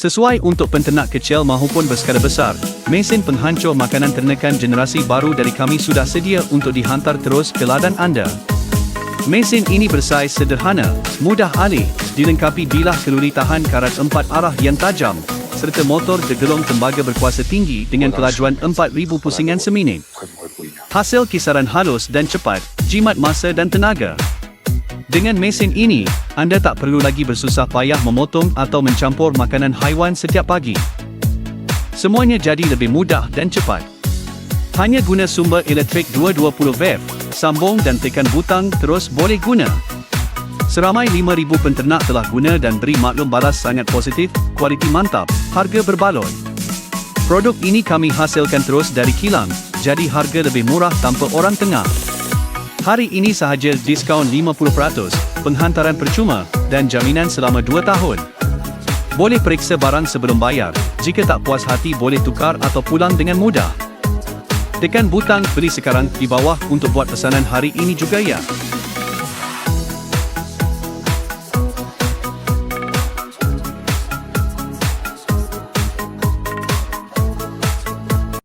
Sesuai untuk penternak kecil maupun berskala besar, mesin penghancur makanan ternakan generasi baru dari kami sudah sedia untuk dihantar terus ke ladang anda. Mesin ini bersaiz sederhana, mudah alih, dilengkapi bilah keluri tahan karat empat arah yang tajam, serta motor gegelong tembaga berkuasa tinggi dengan kelajuan 4000 pusingan seminit. Hasil kisaran halus dan cepat, jimat masa dan tenaga. Dengan mesin ini, anda tak perlu lagi bersusah payah memotong atau mencampur makanan haiwan setiap pagi. Semuanya jadi lebih mudah dan cepat. Hanya guna sumber elektrik 220 VF, sambung dan tekan butang terus boleh guna. Seramai 5,000 penternak telah guna dan beri maklum balas sangat positif, kualiti mantap, harga berbaloi. Produk ini kami hasilkan terus dari kilang, jadi harga lebih murah tanpa orang tengah. Hari ini sahaja diskaun 50%, penghantaran percuma, dan jaminan selama 2 tahun. Boleh periksa barang sebelum bayar, jika tak puas hati boleh tukar atau pulang dengan mudah. Tekan butang beli sekarang di bawah untuk buat pesanan hari ini juga ya.